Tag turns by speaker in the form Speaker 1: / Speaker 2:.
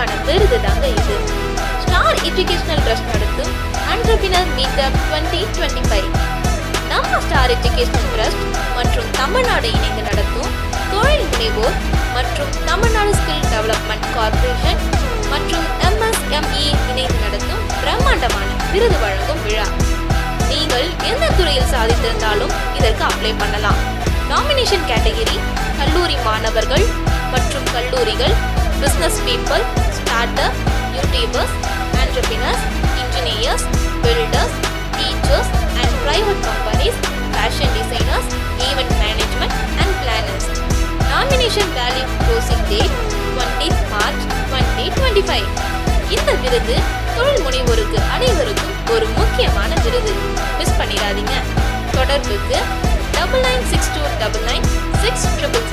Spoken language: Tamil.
Speaker 1: வச்சுக்கோங்களா விருது தாங்க இது. ஸ்டார் எஜுகேஷனல் ட்ரஸ்ட் நடத்தும் entrepreneur meetup twenty twenty five நம்ம ஸ்டார் எஜுகேஷனல் ட்ரஸ்ட் மற்றும் தமிழ்நாடு இணைந்து நடத்தும் தொழில் முனைவோர் மற்றும் தமிழ்நாடு ஸ்கில் டெவலப்மெண்ட் கார்ப்பரேஷன் மற்றும் எம்எஸ்எம்இ இணைந்து நடத்தும் பிரம்மாண்டமான விருது வழங்கும் விழா. நீங்கள் எந்த துறையில் சாதித்திருந்தாலும் இதற்கு அப்ளை பண்ணலாம். நாமினேஷன் கேட்டகரி கல்லூரி மாணவர்கள் மற்றும் கல்லூரிகள் business people start up YouTubers entrepreneurs engineers builders teachers and private companies fashion designers event management and planners nomination value closing date twenty March twenty twenty five இந்த விருது தொழில் முனைவோருக்கு அனைவருக்கும் ஒரு முக்கியமான விருது. மிஸ் பண்ணிடாதீங்க. தொடர்புக்கு double nine six two double nine six triple